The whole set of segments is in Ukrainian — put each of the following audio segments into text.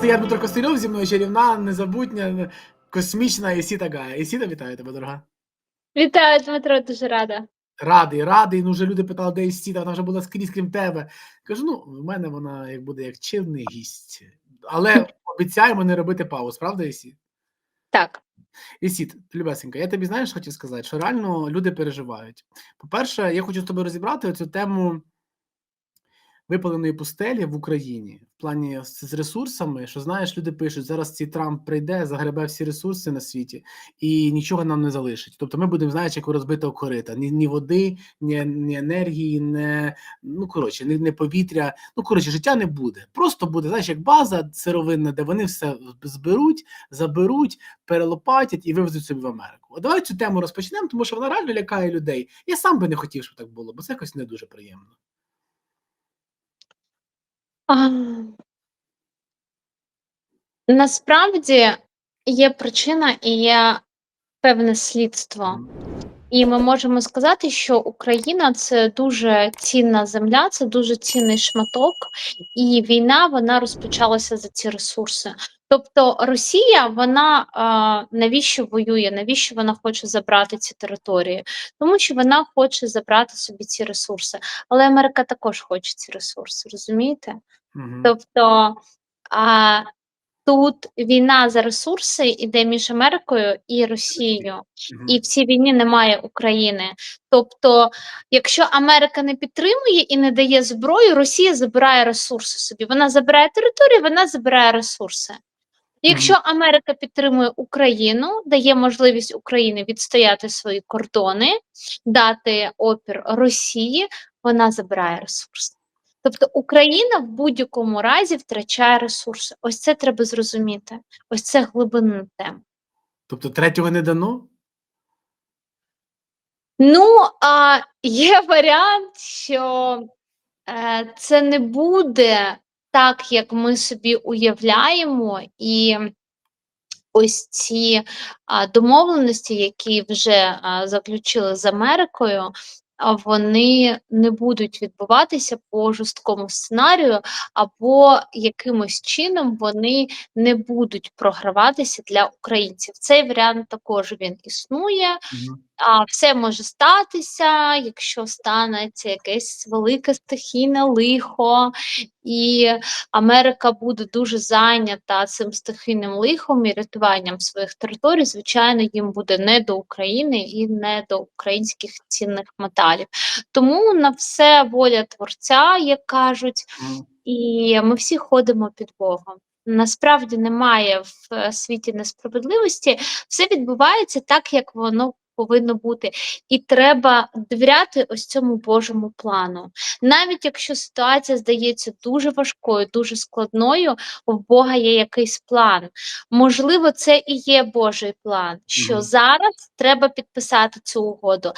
Це я Дмитро Костельов, зі мною чарівна, незабутня, космічна Ісіта Гая. Ісіта, вітаю тебе, дорога. Вітаю, Дмитро, дуже рада. Радий, радий. Ну, вже люди питали, де Ісіта, вона вже була скрізь, крім тебе. Кажу, ну, в мене вона як буде як чинний гість. Але обіцяємо не робити пауз, правда, Ісіт? Так, Ісіт, любесенька, я тобі знаєш, хотів сказати, що реально люди переживають. По-перше, я хочу з тобою розібрати цю тему випаленої пустелі в Україні в плані з, ресурсами, що знаєш, люди пишуть, зараз цей Трамп прийде, загребе всі ресурси на світі і нічого нам не залишить. Тобто ми будемо, знаєш, як розбитого корита. Ні, ні води, ні, ні енергії, ні, ну коротше, ні, ні повітря. Ну коротше, життя не буде. Просто буде, знаєш, як база сировинна, де вони все зберуть, заберуть, перелопатять і вивезуть собі в Америку. От давай цю тему розпочнемо, тому що вона реально лякає людей. Я сам би не хотів, щоб так було, бо це якось не дуже приємно. Насправді є причина і є певне слідство. І ми можемо сказати, що Україна це дуже цінна земля, це дуже цінний шматок, і війна вона розпочалася за ці ресурси. Тобто Росія, вона а, навіщо воює? Навіщо вона хоче забрати ці території? Тому що вона хоче забрати собі ці ресурси. Але Америка також хоче ці ресурси, розумієте? Мгм. Тобто а, тут війна за ресурси іде між Америкою і Росією, Мгм. і в цій війні немає України. Тобто, якщо Америка не підтримує і не дає зброю, Росія забирає ресурси собі. Вона забирає територію, вона забирає ресурси. Якщо Америка підтримує Україну, дає можливість Україні відстояти свої кордони, дати опір Росії, вона забирає ресурси. Тобто Україна в будь-якому разі втрачає ресурси. Ось це треба зрозуміти. Ось це глибинна тема. Тобто третього не дано? Ну, а є варіант, що е, це не буде так, як ми собі уявляємо, і ось ці а, домовленості, які вже а, заключили з Америкою, вони не будуть відбуватися по жорсткому сценарію, або якимось чином вони не будуть програватися для українців. Цей варіант також він існує. Мгм. А, все може статися, якщо станеться якесь велике стихійне лихо, і Америка буде дуже зайнята цим стихійним лихом і рятуванням своїх територій. Звичайно, їм буде не до України і не до українських цінних металів. Тому на все воля творця, як кажуть, і ми всі ходимо під Богом. Насправді немає в е, світі несправедливості, все відбувається так, як воно повинно бути. І треба довіряти ось цьому Божому плану. Навіть якщо ситуація здається дуже важкою, дуже складною, у Бога є якийсь план. Можливо, це і є Божий план, що Мгм. зараз треба підписати цю угоду.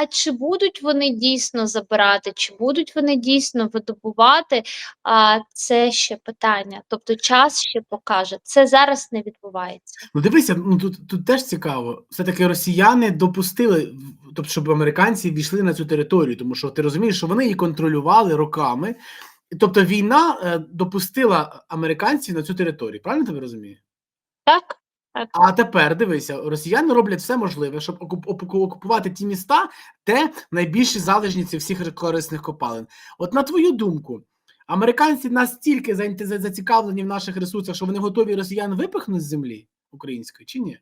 А чи будуть вони дійсно забирати, чи будуть вони дійсно видобувати, а, це ще питання. Тобто час ще покаже. Це зараз не відбувається. Ну дивися, ну тут, тут теж цікаво. Все-таки росіяни допустили, тобто, щоб американці війшли на цю територію, тому що ти розумієш, що вони її контролювали роками. Тобто війна е, допустила американців на цю територію, правильно тебе розумію? Так? А тепер дивися, росіяни роблять все можливе, щоб окуп- окупувати ті міста, де найбільші залежність всіх корисних копалин. От на твою думку, американці настільки зацікавлені в наших ресурсах, що вони готові росіян випихнути з землі української, чи ні?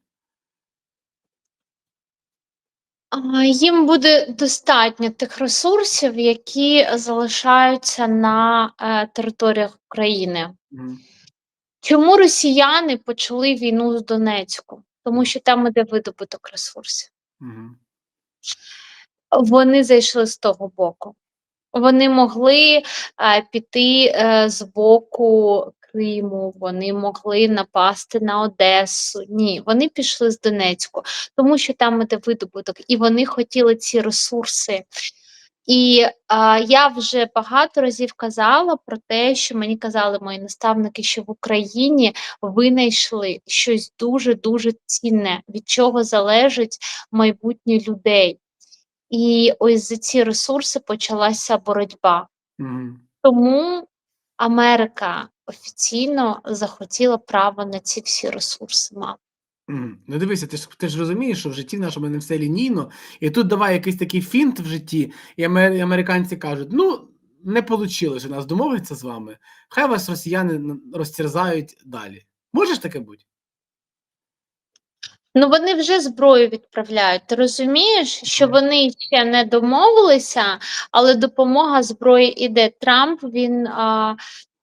Їм буде достатньо тих ресурсів, які залишаються на е, територіях України. Мгм. Чому росіяни почали війну з Донецьку? Тому що там іде видобуток ресурсів. Мгм. Вони зайшли з того боку. Вони могли е, піти е, з боку Криму, вони могли напасти на Одесу. Ні, вони пішли з Донецьку, тому що там іде видобуток, і вони хотіли ці ресурси. І а, я вже багато разів казала про те, що мені казали мої наставники, що в Україні винайшли щось дуже дуже цінне, від чого залежить майбутнє людей. І ось за ці ресурси почалася боротьба. Мгм. Тому Америка офіційно захотіла право на ці всі ресурси мати. Ну дивися, ти ж ти ж розумієш, що в житті в нашому не все лінійно, і тут давай якийсь такий фінт в житті, і американці кажуть: ну, не вийшло у нас домовитися з вами, хай вас росіяни розтерзають далі. Можеш таке бути? Ну, вони вже зброю відправляють. Ти розумієш, що вони ще не домовилися, але допомога зброї іде. Трамп він а,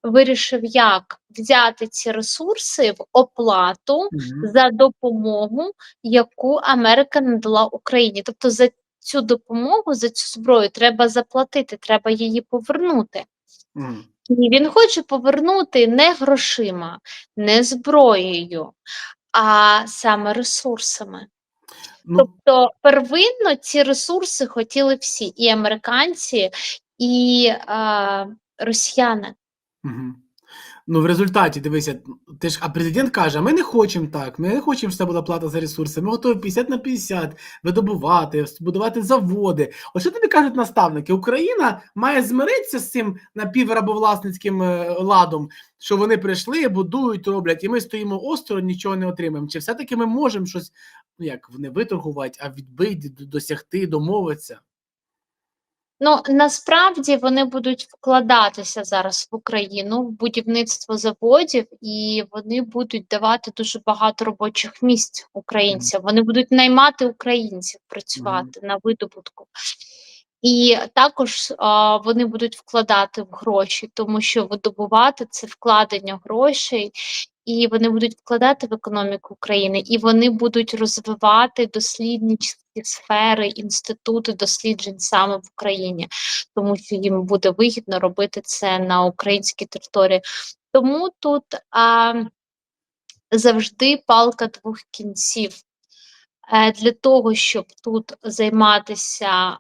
вирішив, як взяти ці ресурси в оплату Мгм. за допомогу, яку Америка надала Україні. Тобто за цю допомогу, за цю зброю треба заплатити, треба її повернути. Мгм. І він хоче повернути не грошима, не зброєю, а саме ресурсами. Ну, Тобто первинно ці ресурси хотіли всі, і американці, і е, росіяни. Мгм. Ну, в результаті, дивися, ти ж, а президент каже: ми не хочемо так, ми не хочемо, щоб це була плата за ресурси. Ми готові 50 на 50 видобувати, будувати заводи. От що тобі кажуть наставники? Україна має змиритися з цим напіврабовласницьким е, ладом, що вони прийшли, будують, роблять, і ми стоїмо осторонь, нічого не отримаємо. Чи все-таки ми можемо щось, ну як не виторгувати, а відбити, досягти, домовитися? Ну насправді вони будуть вкладатися зараз в Україну в будівництво заводів, і вони будуть давати дуже багато робочих місць українцям. Вони будуть наймати українців працювати на видобутку. І також а, вони будуть вкладати в гроші, тому що видобувати це вкладення грошей, і вони будуть вкладати в економіку України, і вони будуть розвивати дослідницькі сфери, інститути досліджень саме в Україні, тому що їм буде вигідно робити це на українській території. Тому тут а, завжди палка двох кінців. Е, Для того, щоб тут займатися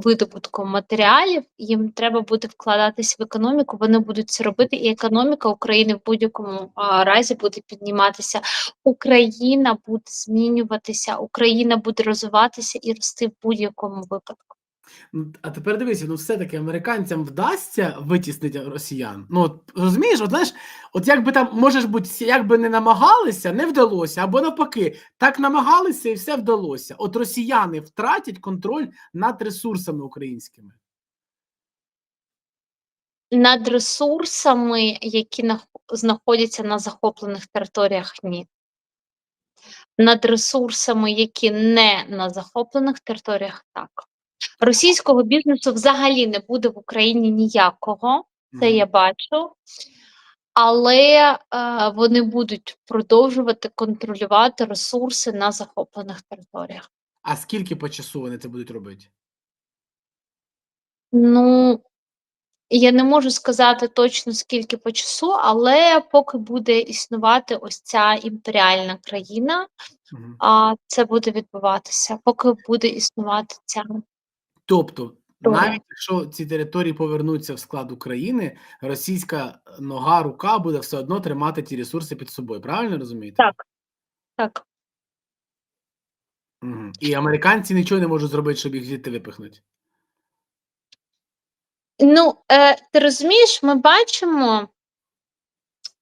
видобутком матеріалів, їм треба буде вкладатися в економіку, вони будуть це робити, і економіка України в будь-якому разі буде підніматися. Україна буде змінюватися, Україна буде розвиватися і рости в будь-якому випадку. Ну, а тепер дивися, ну все-таки американцям вдасться витіснити росіян. Ну от розумієш, от знаєш, от як би там може бути, як би не намагалися, не вдалося, або навпаки, так намагалися і все вдалося. От росіяни втратять контроль над ресурсами українськими. Над ресурсами, які знаходяться на захоплених територіях, ні. Над ресурсами, які не на захоплених територіях, так. Російського бізнесу взагалі не буде в Україні ніякого, це я бачу. Але е, вони будуть продовжувати контролювати ресурси на захоплених територіях. А скільки по часу вони це будуть робити? Ну, я не можу сказати точно скільки по часу, але поки буде існувати ось ця імперіальна країна, а це буде відбуватися, поки буде існувати ця. Тобто, навіть якщо ці території повернуться в склад України, російська нога, рука буде все одно тримати ті ресурси під собою. Правильно розумієте? Так. Так. Мгм. І американці нічого не можуть зробити, щоб їх звідти випихнути. Ну, е, ти розумієш, ми бачимо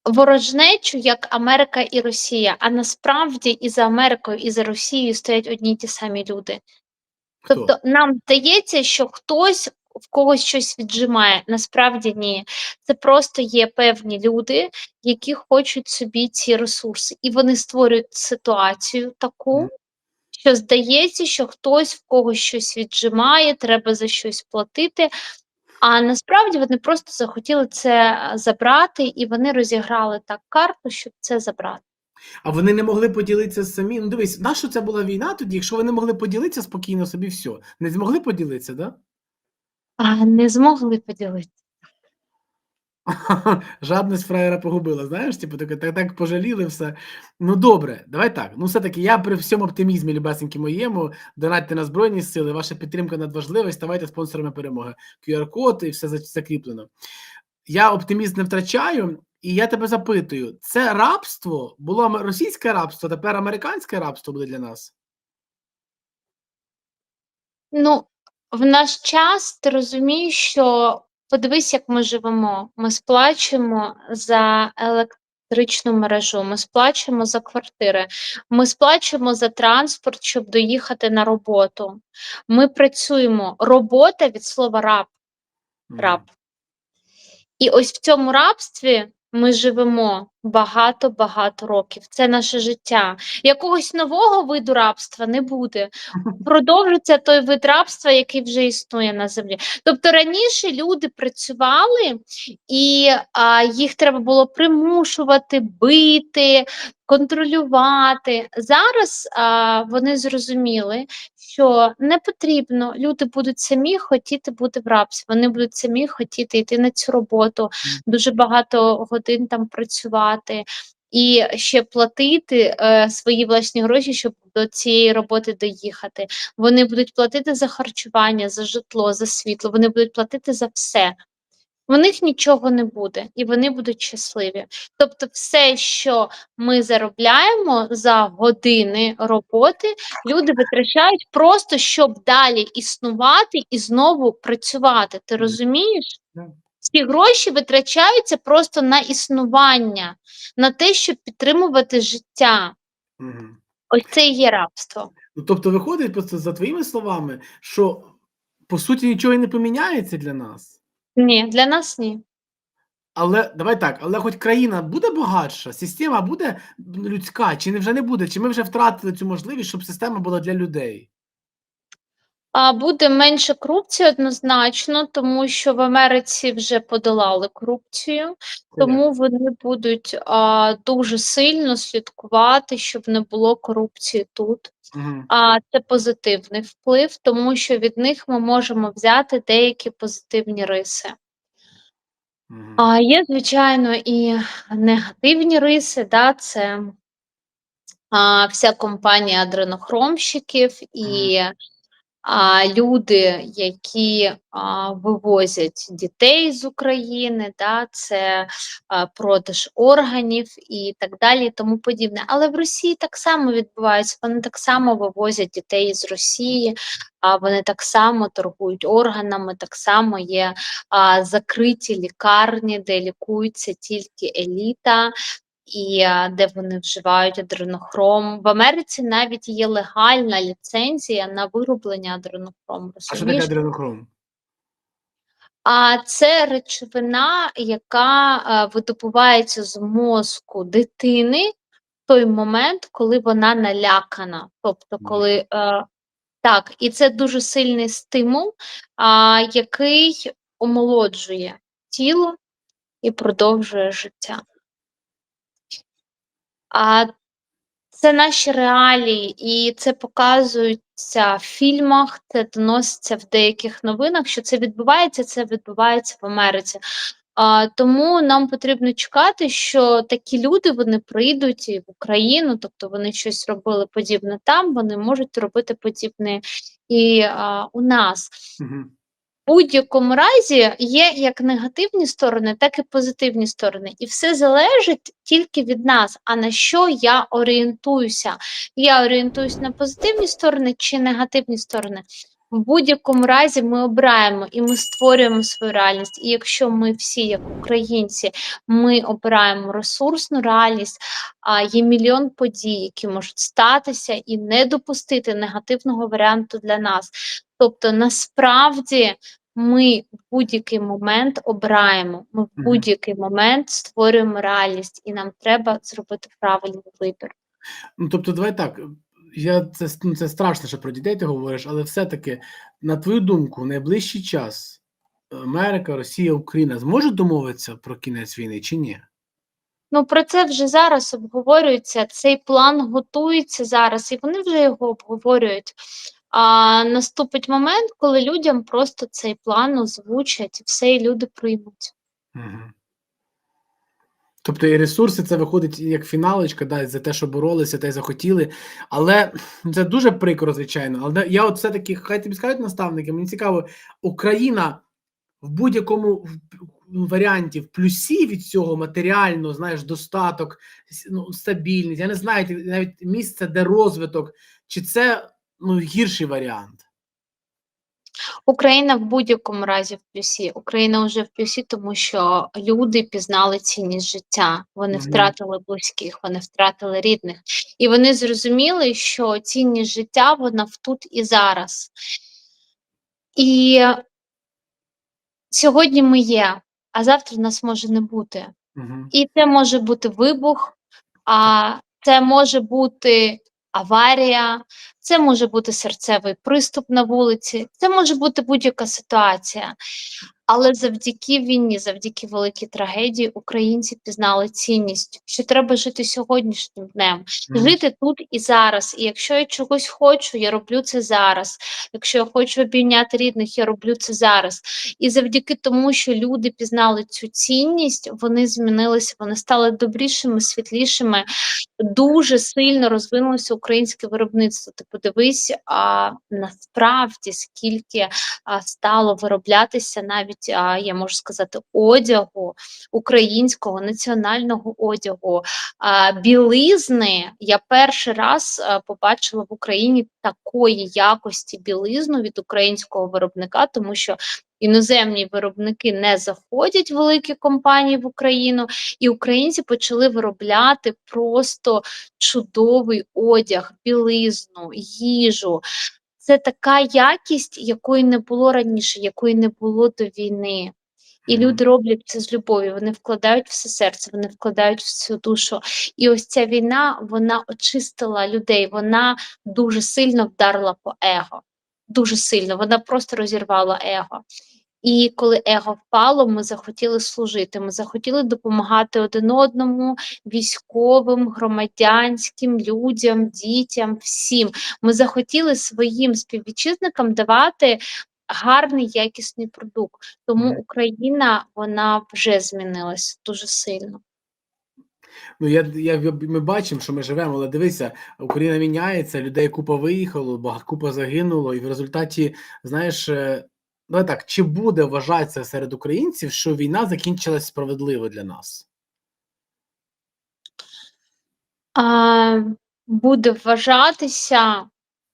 ворожнечу як Америка і Росія, а насправді і за Америкою, і за Росією стоять одні й ті самі люди. Тобто нам здається, що хтось в когось щось віджимає. Насправді ні. Це просто є певні люди, які хочуть собі ці ресурси, і вони створюють ситуацію таку, що здається, що хтось в когось щось віджимає, треба за щось платити. А насправді вони просто захотіли це е, забрати, і вони розіграли так карту, щоб це забрати. А вони не могли поділитися самі. Ну дивись, нащо це була війна тоді, якщо вони могли поділитися спокійно собі все. Не змогли поділитися, да? А не змогли поділитися. Жадність фраєра погубила, знаєш, типу, так, так, так пожаліли все. Ну добре, давай так. Ну, все-таки я при всьому оптимізмі, любесеньки моєму, донатьте на Збройні Сили, ваша підтримка надважлива, ставайте спонсорами перемоги. QR-код і все закріплено. Я оптимізм не втрачаю, і я тебе запитую: це рабство було російське рабство, тепер американське рабство буде для нас? Ну, в наш час ти розумієш, що Подивись, як ми живемо. Ми сплачуємо за електричну мережу, ми сплачуємо за квартири, ми сплачуємо за транспорт, щоб доїхати на роботу. Ми працюємо. Робота від слова раб. Раб. І ось в цьому рабстві ми живемо багато-багато років. Це наше життя. Якогось нового виду рабства не буде. Продовжиться той вид рабства, який вже існує на землі. Тобто раніше люди працювали, і а, їх треба було примушувати, бити, контролювати. Зараз а, вони зрозуміли, що не потрібно, люди будуть самі хотіти бути в рабстві, вони будуть самі хотіти йти на цю роботу, дуже багато годин там працювати. І ще платити е, свої власні гроші, щоб до цієї роботи доїхати. Вони будуть платити за харчування, за житло, за світло. Вони будуть платити за все. В них нічого не буде, і вони будуть щасливі. Тобто, все, що ми заробляємо за години роботи, люди витрачають просто щоб далі існувати і знову працювати. Ти розумієш? Ці гроші витрачаються просто на існування, на те, щоб підтримувати життя. Мгм. Ось це і є рабство. Ну, тобто виходить просто за твоїми словами, що по суті нічого і не поміняється для нас. Ні, для нас ні. Але давай так, але хоч країна буде багатша, система буде людська, чи не вже не буде, чи ми вже втратили цю можливість, щоб система була для людей? А буде менше корупції однозначно, тому що в Америці вже подолали корупцію, тому вони будуть а, дуже сильно слідкувати, щоб не було корупції тут. А це позитивний вплив, тому що від них ми можемо взяти деякі позитивні риси. А є, звичайно, і негативні риси, да, це а, вся компанія адренохромщиків і люди, які вивозять дітей з України, да, це продаж органів і так далі, і тому подібне. Але в Росії так само відбувається. Вони так само вивозять дітей з Росії, вони так само торгують органами, так само є закриті лікарні, де лікується тільки еліта. І де вони вживають адренохром. В Америці навіть є легальна ліцензія на вироблення адренохрому. А що таке адренохром? А це речовина, яка е, видобувається з мозку дитини в той момент, коли вона налякана. Тобто, коли е, так, і це дуже сильний стимул, а, який омолоджує тіло і продовжує життя. А це наші реалії, і це показується в фільмах, це доноситься в деяких новинах, що це відбувається, це відбувається в Америці. А, тому нам потрібно чекати, що такі люди вони прийдуть і в Україну, тобто вони щось робили подібне там, вони можуть робити подібне і а, у нас. Мгм. Будь-якому разі є як негативні сторони, так і позитивні сторони. І все залежить тільки від нас. А на що я орієнтуюся? Я орієнтуюсь на позитивні сторони чи негативні сторони. В будь-якому разі ми обираємо і ми створюємо свою реальність. І якщо ми всі, як українці, ми обираємо ресурсну реальність, а є мільйон подій, які можуть статися, і не допустити негативного варіанту для нас. Тобто, насправді ми в будь-який момент обираємо, ми в будь-який момент створюємо реальність, і нам треба зробити правильний вибір. Ну, тобто, давай так. Я це, ну, це страшно, що про дітей ти говориш, але все-таки, на твою думку, в найближчий час Америка, Росія, Україна зможуть домовитися про кінець війни чи ні? Ну, про це вже зараз обговорюється. Цей план готується зараз, і вони вже його обговорюють. А наступить момент, коли людям просто цей план озвучать, і все, і люди приймуть. Угу. Тобто і ресурси це виходить як фіналочка, да, за те, що боролися й захотіли. Але це дуже прикро, звичайно. Але я от все-таки, хай тобі скажуть наставники, мені цікаво, Україна в будь-якому варіанті в плюсі від цього матеріально, знаєш, достаток, ну, стабільність. Я не знаю, навіть місце, де розвиток, чи це ну, гірший варіант. Україна в будь-якому разі в плюсі. Україна вже в плюсі, тому що люди пізнали цінність життя. Вони Мгм. втратили близьких, вони втратили рідних, і вони зрозуміли, що цінність життя вона в тут і зараз. І сьогодні ми є, а завтра нас може не бути. Мгм. І це може бути вибух, а це може бути аварія, це може бути серцевий приступ на вулиці, це може бути будь-яка ситуація. Але завдяки війні, завдяки великій трагедії, українці пізнали цінність, що треба жити сьогоднішнім днем, Мгм. жити тут і зараз. І якщо я чогось хочу, я роблю це зараз. Якщо я хочу обійняти рідних, я роблю це зараз. І завдяки тому, що люди пізнали цю цінність, вони змінилися, вони стали добрішими, світлішими. Дуже сильно розвинулося українське виробництво. Ти подивись, а насправді скільки а, стало вироблятися навіть, а, я можу сказати, одягу українського національного одягу, білизни. Я перший раз побачила в Україні такої якості білизну від українського виробника, тому що іноземні виробники не заходять великі компанії в Україну, і українці почали виробляти просто чудовий одяг, білизну, їжу. Це така якість, якої не було раніше, якої не було до війни. І люди роблять це з любов'ю, вони вкладають все серце, вони вкладають всю душу. І ось ця війна вона очистила людей, вона дуже сильно вдарила по его. Дуже сильно, вона просто розірвала его. І коли его впало, ми захотіли служити. Ми захотіли допомагати один одному, військовим, громадянським людям, дітям, всім. Ми захотіли своїм співвітчизникам давати гарний якісний продукт. Тому Україна вона вже змінилась дуже сильно. Ну, я, я, ми бачимо, що ми живемо, але дивися, Україна міняється, людей купа виїхало, купа загинуло, і в результаті, знаєш, давай так, чи буде вважатися серед українців, що війна закінчилась справедливо для нас? А, буде вважатися,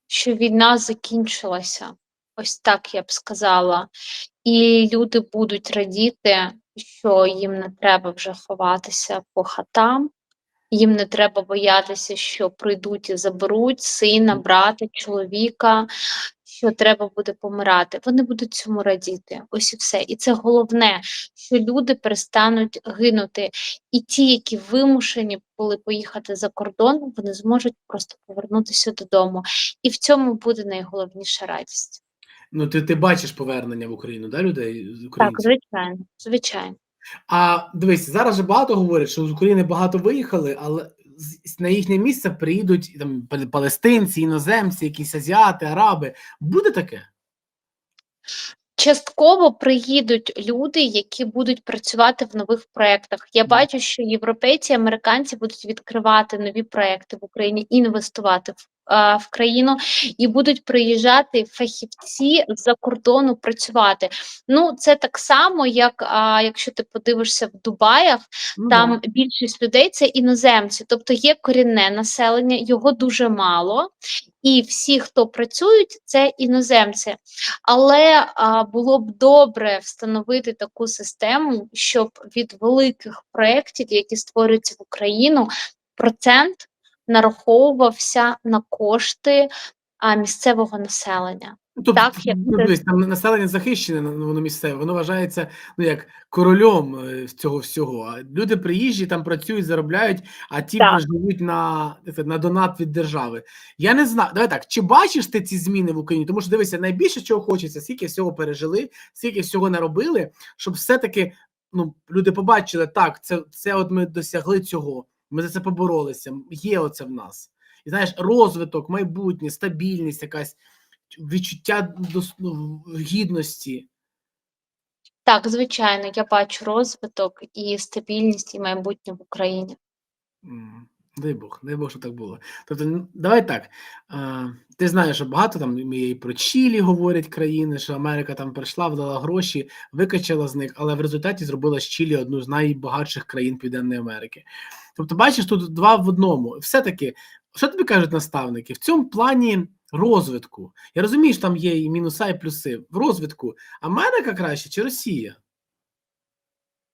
що війна закінчилася. Ось так я б сказала. І люди будуть радіти, що їм не треба вже ховатися по хатам, їм не треба боятися, що прийдуть і заберуть сина, брата, чоловіка, що треба буде помирати. Вони будуть цьому радіти. Ось і все. І це головне, що люди перестануть гинути. І ті, які вимушені були поїхати за кордон, вони зможуть просто повернутися додому. І в цьому буде найголовніша радість. Ну, ти, ти бачиш повернення в Україну, да, людей з Так, звичайно, звичайно. А дивись, зараз же багато говорять, що з України багато виїхали, але на їхнє місце приїдуть там палестинці, іноземці, якісь азіати, араби. Буде таке? Частково приїдуть люди, які будуть працювати в нових проєктах. Я бачу, що європейці, американці будуть відкривати нові проекти в Україні, інвестувати в, а, в країну, і будуть приїжджати фахівці з-за кордону працювати. Ну, це так само, як а, якщо ти подивишся в Дубаях, Ну, там більшість людей це іноземці, тобто є корінне населення, його дуже мало, і всі, хто працюють, це іноземці. Але а, було б добре встановити таку систему, щоб від великих проєктів, які створюються в Україну, процент нараховувався на кошти а, місцевого населення. Ну, тобто, Так, як ну, там населення захищене, ну, воно місцеве, воно вважається ну, як королем е, цього всього. А люди приїжджі там працюють, заробляють, а ті Так. живуть на, на донат від держави. Я не знаю. Давай так, чи бачиш ти ці зміни в Україні? Тому що дивися, найбільше чого хочеться, скільки всього пережили, скільки всього наробили, щоб все-таки ну, люди побачили, так, це, це от ми досягли цього, ми за це поборолися, є оце в нас. І знаєш, розвиток, майбутнє, стабільність, якась відчуття ну, гідності. Так, звичайно, я бачу розвиток і стабільність, і майбутнє в Україні. Дай Бог, дай Бог, що так було. Тобто, ну, давай так. Ти знаєш, що багато там ми і про Чилі говорять країни, що Америка там прийшла, вдала гроші, викачала з них, але в результаті зробила з Чилі одну з найбагатших країн Південної Америки. Тобто, бачиш, тут два в одному. Все-таки, що тобі кажуть наставники? В цьому плані розвитку. Я розумію, що там є і мінуса, і плюси. В розвитку Америка краще чи Росія?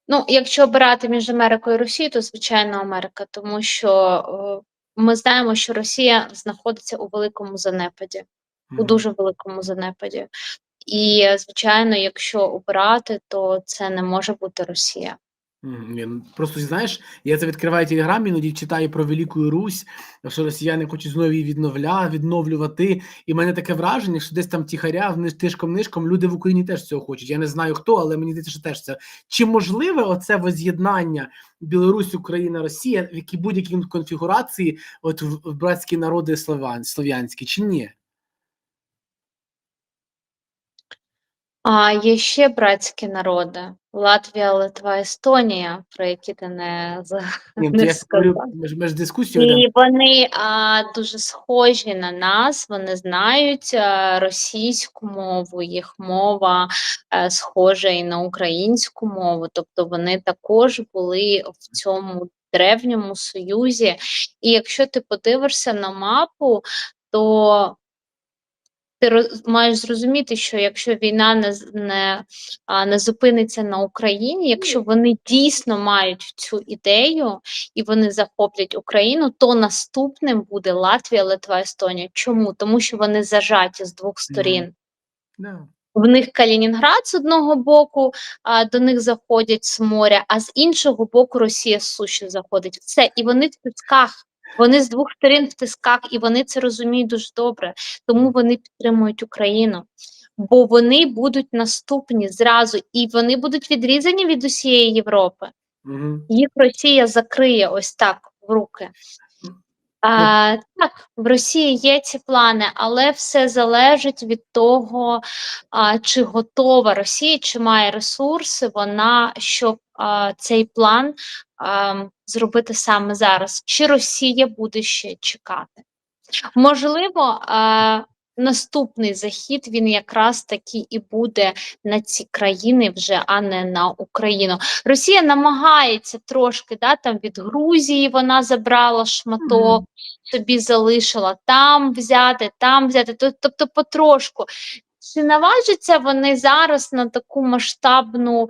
Ну, якщо обирати між Америкою і Росією, то звичайно Америка, тому що е, ми знаємо, що Росія знаходиться у великому занепаді, у дуже великому занепаді. І, звичайно, якщо обирати, то це не може бути Росія. Ну, просто знаєш, я це відкриваю телеграм, іноді читаю про Велику Русь, що росіяни хочуть знову її відновля, відновлювати. І в мене таке враження, що десь там тихаря, тишком нишком люди в Україні теж цього хочуть. Я не знаю хто, але мені здається, що теж це. Чи можливе оце воз'єднання Білорусь, Україна, Росія в якій будь-якій конфігурації, от в, братські народи слов'ян, слов'янські, чи ні? А є ще братські народи: Латвія, Литва, Естонія, про які ти не, Ні, ну, не я ж говорю, сказав. ми ж, ми ж дискусію ведемо. І вони а, дуже схожі на нас, вони знають а, російську мову, їх мова е, схожа і на українську мову, тобто вони також були в цьому древньому союзі. І якщо ти подивишся на мапу, то ти роз- маєш зрозуміти, що якщо війна не, не, не зупиниться на Україні, якщо вони дійсно мають цю ідею і вони захоплять Україну, то наступним буде Латвія, Литва, Естонія. Чому? Тому що вони зажаті з двох сторін. В них Калінінград з одного боку, а, до них заходять з моря, а з іншого боку Росія з суші заходить. Все, і вони в тисках. Вони з двох сторін в тисках, і вони це розуміють дуже добре. Тому вони підтримують Україну. Бо вони будуть наступні зразу, і вони будуть відрізані від усієї Європи. Угу. Їх Росія закриє ось так в руки. А, так, в Росії є ці плани, але все залежить від того, а, чи готова Росія, чи має ресурси вона, щоб а, цей план зробити саме зараз. Чи Росія буде ще чекати? Можливо, наступний захід він якраз таки і буде на ці країни вже, а не на Україну. Росія намагається трошки да, там від Грузії вона забрала шматок, собі залишила там взяти, там взяти. Тобто потрошку. Чи наважаться вони зараз на таку масштабну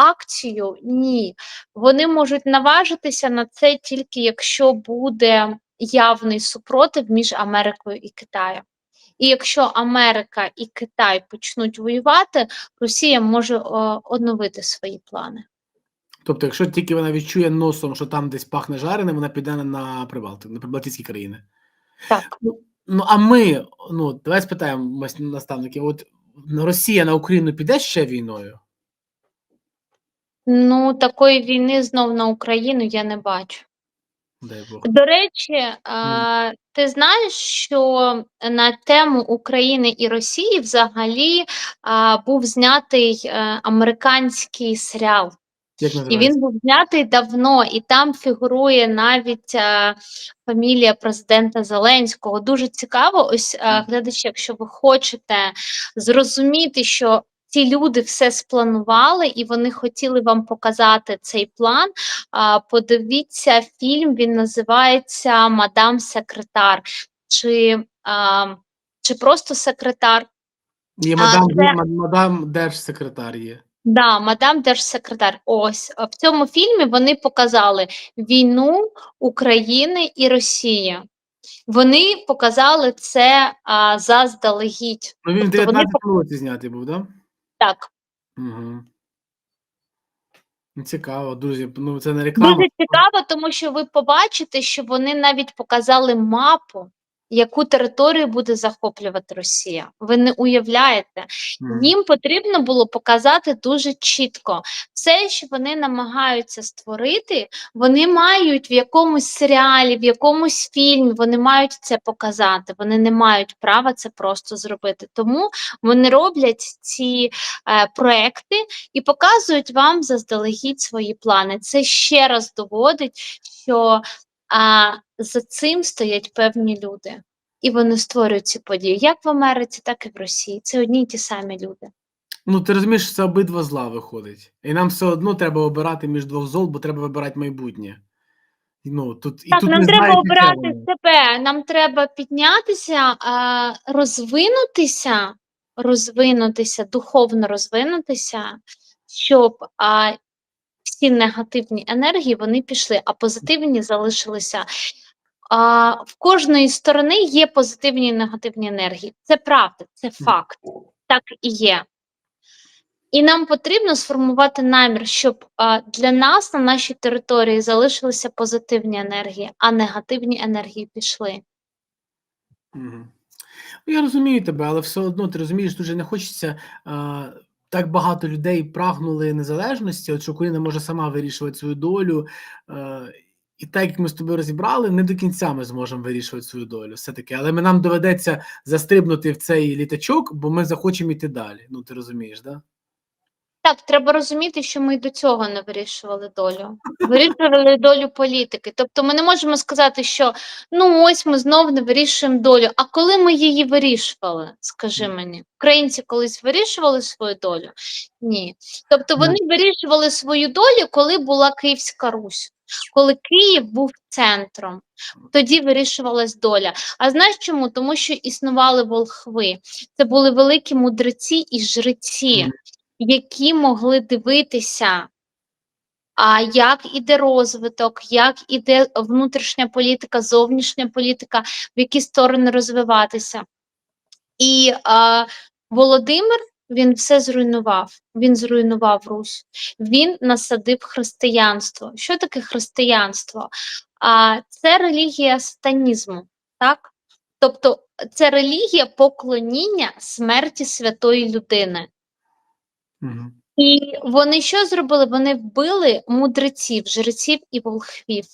акцію? Ні. Вони можуть наважитися на це тільки якщо буде явний супротив між Америкою і Китаєм. І якщо Америка і Китай почнуть воювати, Росія може е, оновити свої плани. Тобто, якщо тільки вона відчує носом, що там десь пахне жареним, вона піде на- Прибалтику, на Прибалтійські країни. Так. Ну а ми, ну давай спитаємо наставників: от Росія на Україну піде ще війною? Ну, такої війни знов на Україну я не бачу. Дай Бог. До речі, а, ти знаєш, що на тему України і Росії взагалі був знятий е, американський серіал. Як І він був знятий давно, і там фігурує навіть е, фамілія президента Зеленського. Дуже цікаво. Ось е, Мгм. глядачі, якщо ви хочете зрозуміти, що ці люди все спланували, і вони хотіли вам показати цей план. Подивіться фільм, він називається Мадам Секретар. Чи, чи просто секретар? Є мадам, це- мад- мадам держсекретар є. Да, мадам держсекретар. Ось в цьому фільмі вони показали війну України і Росії. Вони показали це а, заздалегідь. Ну він Тобто вони 19 році знятий був, да? Так, Угу. Цікаво, друзі. Ну це не реклама. дуже цікаво, тому що ви побачите, що вони навіть показали мапу, яку територію буде захоплювати Росія. Ви не уявляєте, Їм потрібно було показати дуже чітко все, що вони намагаються створити, вони мають в якомусь серіалі, в якомусь фільмі, вони мають це показати. Вони не мають права це просто зробити. Тому вони роблять ці е, проекти і показують вам заздалегідь свої плани. Це ще раз доводить, що а, за цим стоять певні люди. І вони створюють ці події як в Америці, так і в Росії. Це одні й ті самі люди. Ну, ти розумієш, це обидва зла виходить. І нам все одно треба обирати між двох зол, бо треба вибирати майбутнє. Ну, тут, і Так, тут нам треба обирати себе, нам треба піднятися, розвинутися, розвинутися, духовно розвинутися, щоб всі негативні енергії вони пішли, а позитивні залишилися. А, в кожної сторони є позитивні і негативні енергії. Це правда, це факт. Так і є. І нам потрібно сформувати намір, щоб а, для нас на нашій території залишилися позитивні енергії, а негативні енергії пішли. Ну, я розумію тебе, але все одно ти розумієш, дуже не хочеться. А, так багато людей прагнули незалежності, от що Україна може сама вирішувати свою долю. Е, і так як ми з тобою розібрали, не до кінця ми зможемо вирішувати свою долю. Все-таки, але ми, нам доведеться застрибнути в цей літачок, бо ми захочемо йти далі. Ну, ти розумієш, да? Так, треба розуміти, що ми й до цього не вирішували долю. Вирішували долю політики. Тобто ми не можемо сказати, що ну ось ми знов не вирішуємо долю. А коли ми її вирішували, скажи мені, українці колись вирішували свою долю? Ні. Тобто вони вирішували свою долю, коли була Київська Русь, коли Київ був центром. Тоді вирішувалась доля. А знаєш чому? Тому що існували волхви. Це були великі мудреці і жреці. Які могли дивитися, а як іде розвиток, як іде внутрішня політика, зовнішня політика, в які сторони розвиватися. І а, Володимир він все зруйнував. Він зруйнував Русь. Він насадив християнство. Що таке християнство? А, Це релігія сатанізму, так? Тобто це релігія поклоніння смерті святої людини. І вони що зробили? Вони вбили мудреців, жреців і волхвів.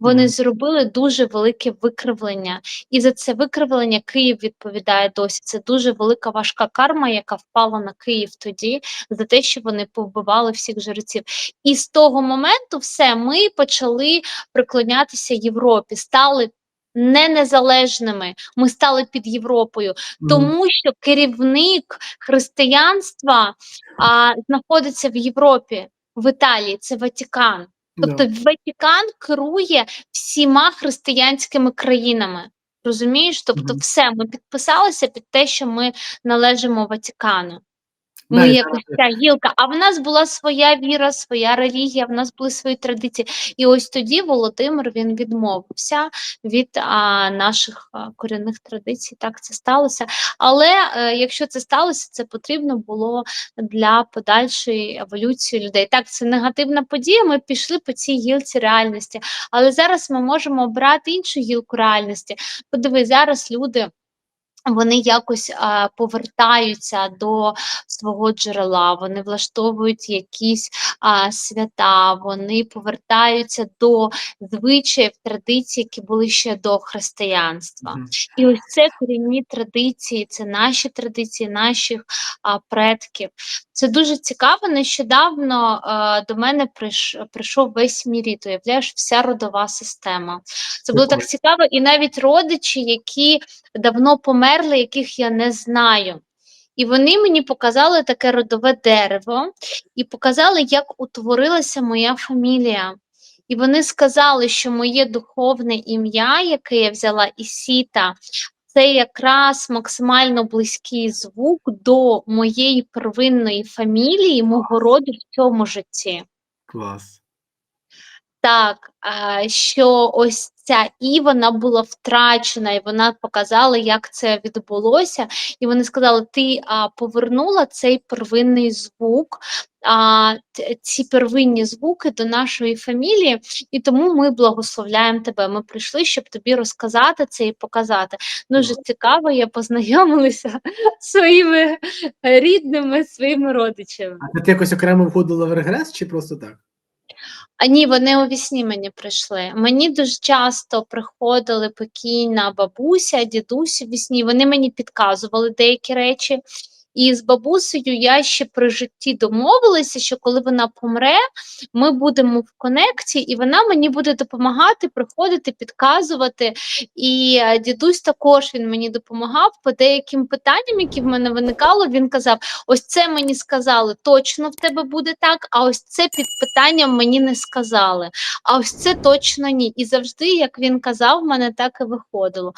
Вони Мгм. зробили дуже велике викривлення, і за це викривлення Київ відповідає досі. Це дуже велика важка карма, яка впала на Київ тоді за те, що вони повбивали всіх жреців. І з того моменту все ми почали приклонятися Європі, стали не незалежними. Ми стали під Європою, тому що керівник християнства а, знаходиться в Європі, в Італії, це Ватикан. Тобто Да. Ватикан керує всіма християнськими країнами. Розумієш? Тобто, все, ми підписалися під те, що ми належимо Ватикану. Ми якось ця гілка. А в нас була своя віра, своя релігія, в нас були свої традиції. І ось тоді Володимир він відмовився від а, наших а, корінних традицій. Так це сталося. Але е, якщо це сталося, це потрібно було для подальшої еволюції людей. Так, це негативна подія. Ми пішли по цій гілці реальності. Але зараз ми можемо обрати іншу гілку реальності. Подивись, зараз люди. Вони якось а, повертаються до свого джерела, вони влаштовують якісь а, свята, вони повертаються до звичаїв, традицій, які були ще до християнства. Мгм. І ось це корінні традиції, це наші традиції, наших а, предків. Це дуже цікаво. Нещодавно а, до мене приш, прийшов весь міріт, уявляєш, вся родова система. Це було так цікаво, і навіть родичі, які давно померли, яких я не знаю. І вони мені показали таке родове дерево і показали, як утворилася моя фамілія. І вони сказали, що моє духовне ім'я, яке я взяла із сіта, це якраз максимально близький звук до моєї первинної фамілії, мого роду в цьому житті. Клас. Так, що ось ця і вона була втрачена, і вона показала, як це відбулося. І вони сказали: ти а, повернула цей первинний звук, а, ці первинні звуки до нашої фамілії, і тому ми благословляємо тебе. Ми прийшли, щоб тобі розказати це і показати. Дуже цікаво, я познайомилася зі своїми рідними, своїми родичами. А ти якось окремо входила в регрес чи просто так? А ні, вони у вісні мені прийшли. Мені дуже часто приходили покійна бабуся, дідусь у вісні. Вони мені підказували деякі речі. І з бабусею я ще при житті домовилася, що коли вона помре, ми будемо в конекті, і вона мені буде допомагати, приходити, підказувати. І е, дідусь також він мені допомагав по деяким питанням, які в мене виникало. Він казав: ось це мені сказали, точно в тебе буде так, а ось це під питанням мені не сказали. А ось це точно ні. І завжди, як він казав, в мене так і виходило.